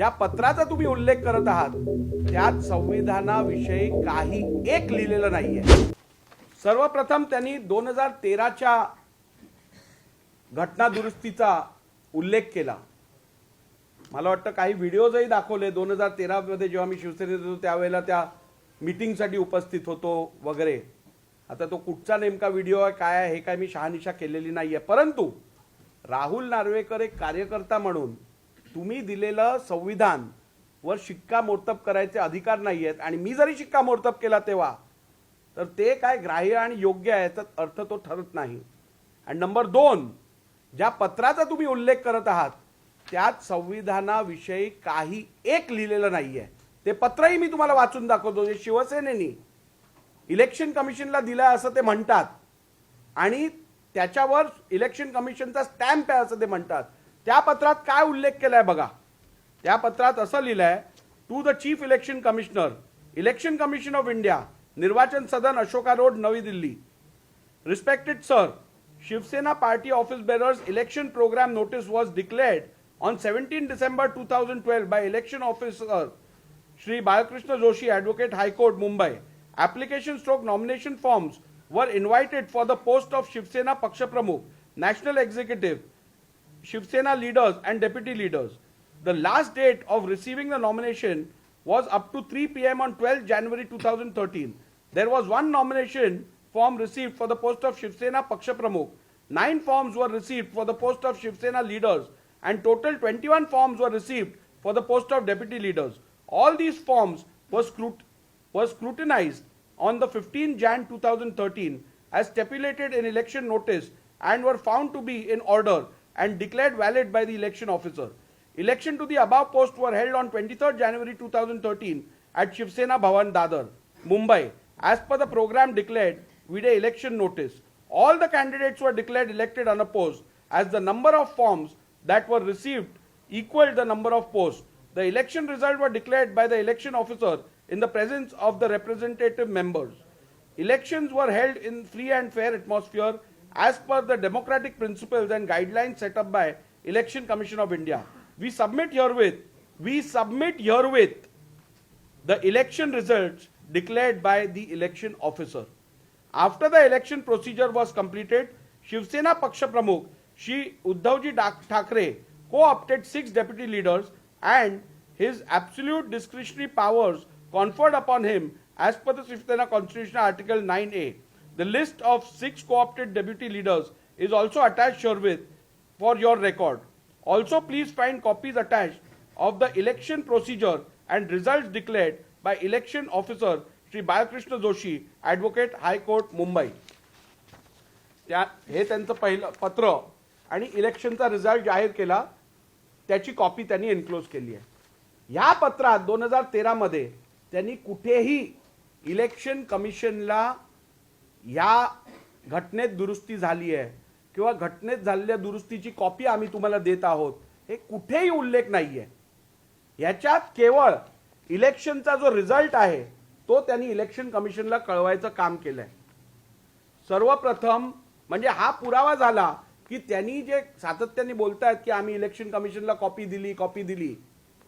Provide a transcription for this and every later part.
ज्या पत्राचा तुम्ही उल्लेख करत आहात त्यात संविधानाविषयी काही एक लिहिलेलं नाहीये. सर्वप्रथम त्यांनी दोन हजार तेराच्या घटना दुरुस्तीचा उल्लेख केला. मला वाटतं काही व्हिडिओजही दाखवले दोन हजार तेरामध्ये जेव्हा मी शिवसेनेत होतो त्यावेळेला त्या मीटिंगसाठी उपस्थित होतो वगैरे. आता तो कुठचा नेमका व्हिडिओ आहे काय आहे हे काय मी शहानिशा केलेली नाही आहे परंतु राहुल नार्वेकर एक कार्यकर्ता म्हणून तुम्ही दिलेलं संविधान वर शिक्कामोर्तब करायचे अधिकार नाही आहेत आणि मी जरी शिक्कामोर्तब केला तेव्हा तर ते काय ग्राह्य आणि योग्य आहे याचा अर्थ तो ठरत नाही. आणि नंबर दोन ज्या पत्राचा तुम्ही उल्लेख करत आहात त्यात संविधानाविषयी काही एक लिहिलेलं नाही आहे ते पत्रही मी तुम्हाला वाचून दाखवतो जे शिवसेनेनी इलेक्शन कमिशनला दिलं असं ते म्हणतात. आणि त्याच्यावर इलेक्शन कमिशनचा स्टॅम्प आहे असं ते म्हणतात. त्या पत्रात काय उल्लेख केलाय बघा. त्या पत्रात असं लिहिलंय to the chief election commissioner election commission of India Nirvachan Sadan Ashoka road Navi Delhi respected sir Shiv Sena party office bearers election programme notice was declared on seventeen December two thousand twelve by election officer Shri Balkrishna Joshi advocate high court Mumbai application stroke nomination forms were invited for the post of Shiv Sena पक्षप्रमुख national executive Shiv Sena leaders and deputy leaders. The last date of receiving the nomination was up to 3 pm on 12 January 2013. There was one nomination form received for the post of Shiv Sena Paksha Pramukh. Nine forms were received for the post of Shiv Sena leaders and total 21 forms were received for the post of deputy leaders. All these forms were, scrut- were scrutinized on the 15 Jan 2013 as stipulated in election notice and were found to be in order and declared valid by the election officer. Election to the above post were held on 23rd January 2013 at Shiv Sena Bhavan Dadar, Mumbai. As per the program declared a election notice, all the candidates were declared elected unopposed as the number of forms that were received equaled the number of posts. The election result were declared by the election officer in the presence of the representative members. Elections were held in free and fair atmosphere as per the democratic principles and guidelines set up by Election Commission of India. We submit herewith, we submit herewith the election results declared by the election officer. After the election procedure was completed, Shiv Sena Paksha Pramukh Shri Uddhavji Thackeray co-opted six deputy leaders and his absolute discretionary powers conferred upon him as per the Shiv Sena Constitution Article 9A. The list of six co-opted deputy leaders is also attached herewith for your record. Also, please find copies attached of the election procedure and results declared by election officer Sri Balakrishna Joshi, Advocate High Court, Mumbai. त्या हे त्यांचं पहिलं पत्र आणि इलेक्शनचा result जाहीर केला त्याची copy त्यांनी एन्क्लोज केली आहे ह्या पत्रात दोन हजार तेरामध्ये त्यांनी कुठेही इलेक्शन कमिशनला या घटनेत दुरुस्ती झाली आहे किंवा घटनेत झालेल्या दुरुस्तीची कॉपी आम्ही तुम्हाला देत आहोत हे कुठेही उल्लेख नाहीये. याच्यात केवळ इलेक्शनचा जो रिझल्ट आहे तो त्यांनी इलेक्शन कमिशनला कळवायचं काम केलंय. सर्वप्रथम म्हणजे हा पुरावा झाला की त्यांनी जे सातत्याने बोलतायत की आम्ही इलेक्शन कमिशनला कॉपी दिली कॉपी दिली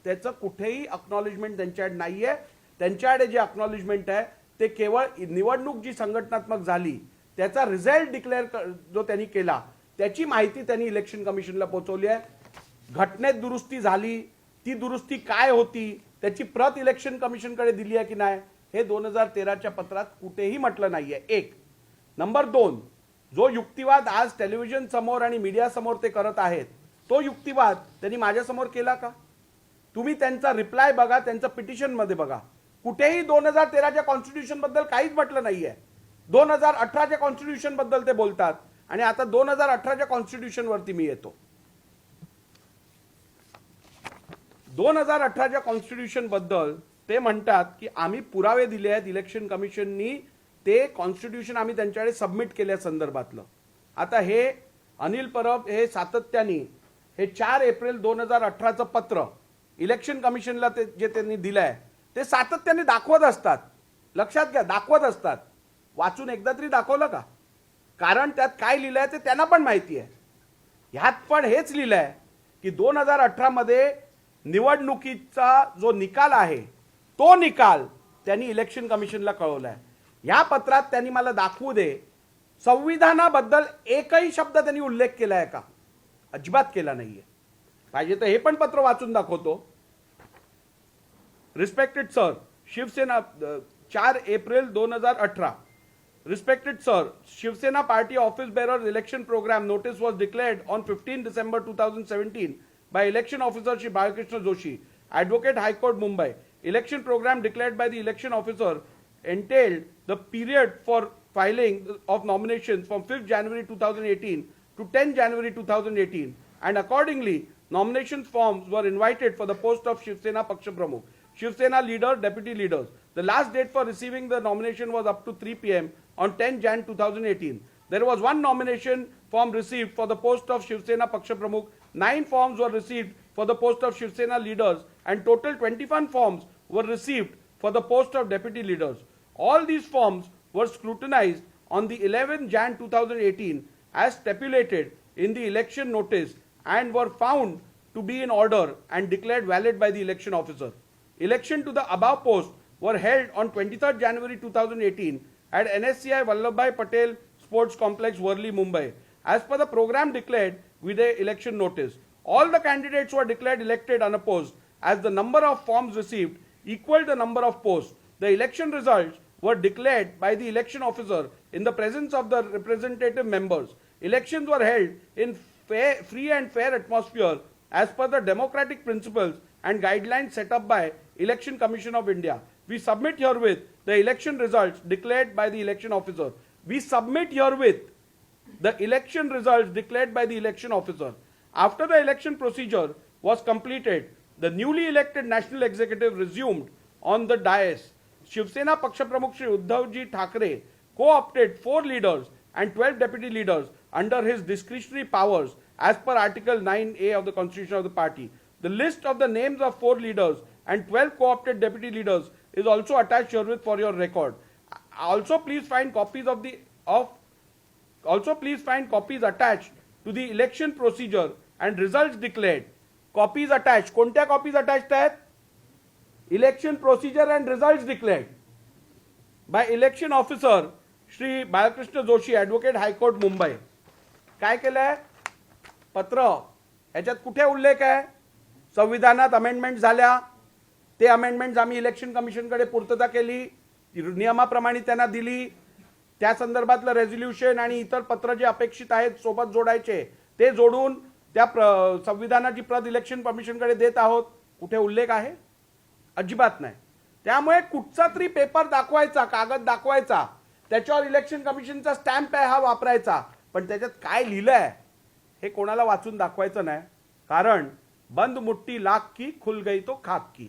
त्याचं कुठेही अक्नॉलेजमेंट त्यांच्याकडे नाहीये. त्यांच्याकडे जे अक्नॉलेजमेंट आहे ते केवळ निवडणूक जी संघटनात्मक झाली त्याचा रिझल्ट डिक्लेअर जो त्यांनी केला त्याची माहिती त्यांनी इलेक्शन कमिशनला पोहोचवली आहे. घटनेत दुरुस्ती झाली ती दुरुस्ती काय होती त्याची प्रत इलेक्शन कमिशनकडे दिली आहे की नाही हे दोन हजार तेराच्या पत्रात कुठेही म्हटलं नाहीये. एक. नंबर दोन जो युक्तिवाद आज टेलिव्हिजन समोर आणि मीडिया समोर ते करत आहेत तो युक्तिवाद त्यांनी माझ्यासमोर केला का? तुम्ही त्यांचा रिप्लाय बघा त्यांचं पिटिशनमध्ये बघा. कुठेही दोन हजार तेराच्या कॉन्स्टिट्यूशनबद्दल काहीच म्हटलं नाहीये. दोन हजार अठराच्या कॉन्स्टिट्यूशनबद्दल ते बोलतात आणि आता दोन हजार अठराच्या कॉन्स्टिट्युशन वरती मी येतो. दोन हजार अठराच्या कॉन्स्टिट्युशनबद्दल ते म्हणतात की आम्ही पुरावे दिले आहेत इलेक्शन कमिशननी ते कॉन्स्टिट्यूशन आम्ही त्यांच्याकडे सबमिट केल्या संदर्भातलं. आता हे अनिल परब हे सातत्याने हे चार एप्रिल दोन हजार अठराचं पत्र इलेक्शन कमिशनला ते जे त्यांनी दिलंय ते सातत्याने दाखवत असतात. लक्षात घ्या दाखवत असतात. वाचून एकदा तरी दाखवलं का? कारण त्यात काय लिहिलं आहे ते त्यांना पण माहिती आहे. ह्यात पण हेच लिहिलं आहे की दोन हजार अठरामध्ये निवडणुकीचा जो निकाल आहे तो निकाल त्यांनी इलेक्शन कमिशनला कळवला आहे ह्या पत्रात त्यांनी मला दाखवू दे संविधानाबद्दल एकही शब्द त्यांनी उल्लेख केला आहे का? अजिबात केला नाही आहे पाहिजे तर हे पण पत्र वाचून दाखवतो. रिस्पेक्टेड सर शिवसेना अ, चार एप्रिल दोन हजार अठरा respected sir Shiv Sena party office bearer election programme notice was declared on fifteen December two thousand seventeen by election officer Shri Balkrishna Joshi advocate high court Mumbai election programme declared by the election officer entailed the period for filing of nominations from 5th January 2018 to 10 January 2018 and accordingly nomination forms were invited for the post of Shiv Sena Paksha Pramukh, Shiv Sena leader, deputy leaders. The last date for receiving the nomination was up to 3 pm on 10 Jan 2018. There was one nomination form received for the post of Shiv Sena Paksha Pramukh. Nine forms were received for the post of Shiv Sena leaders and total 21 forms were received for the post of deputy leaders. All these forms were scrutinized on the 11th Jan 2018 as stipulated in the election notice and were found to be in order and declared valid by the election officer. Election to the above post were held on 23rd January 2018 at NSCI Vallabhbhai Patel Sports Complex, Worli, Mumbai. As per the program declared with the election notice, all the candidates were declared elected unopposed as the number of forms received equaled the number of posts. The election results were declared by the election officer in the presence of the representative members. Elections were held in fair, free and fair atmosphere as per the democratic principles and guidelines set up by Election Commission of India. We submit herewith the election results declared by the election officer. We submit herewith the election results declared by the election officer. After the election procedure was completed, the newly elected national executive resumed on the dais. Shiv Sena Paksha Pramukh Shri Uddhavji Thackeray co-opted four leaders and 12 deputy leaders under his discretionary powers as per Article 9A of the Constitution of the party. The list of the names of four leaders and 12 co-opted deputy leaders is also attached herewith for your record. Also, please find copies of the of also, please find copies attached to the election procedure and results declared. Copies attached. कोणत्या copies attached आहेत? Election procedure and results declared by election officer Shri Balkrishna Joshi advocate high court Mumbai काय केलं आहे पत्र याच्यात कुठे उल्लेख आहे संविधानात अमेंडमेंट झाल्या ते अमेंडमेंट आम्ही इलेक्शन कमिशनकडे पूर्तता केली नियमाप्रमाणे त्यांना दिली. त्या संदर्भातलं रेझोल्युशन आणि इतर पत्र जे अपेक्षित आहेत सोबत जोडायचे ते जोडून त्या प्र संविधानाची प्रत इलेक्शन कमिशनकडे देत आहोत. कुठे उल्लेख आहे? अजिबात नाही. त्यामुळे कुठचा तरी पेपर दाखवायचा कागद दाखवायचा त्याच्यावर इलेक्शन कमिशनचा स्टॅम्प आहे हा वापरायचा पण त्याच्यात काय लिहिलं आहे हे कोणाला वाचून दाखवायचं नाही. कारण बंद मुट्टी लाख की खुल गई तो खाक की.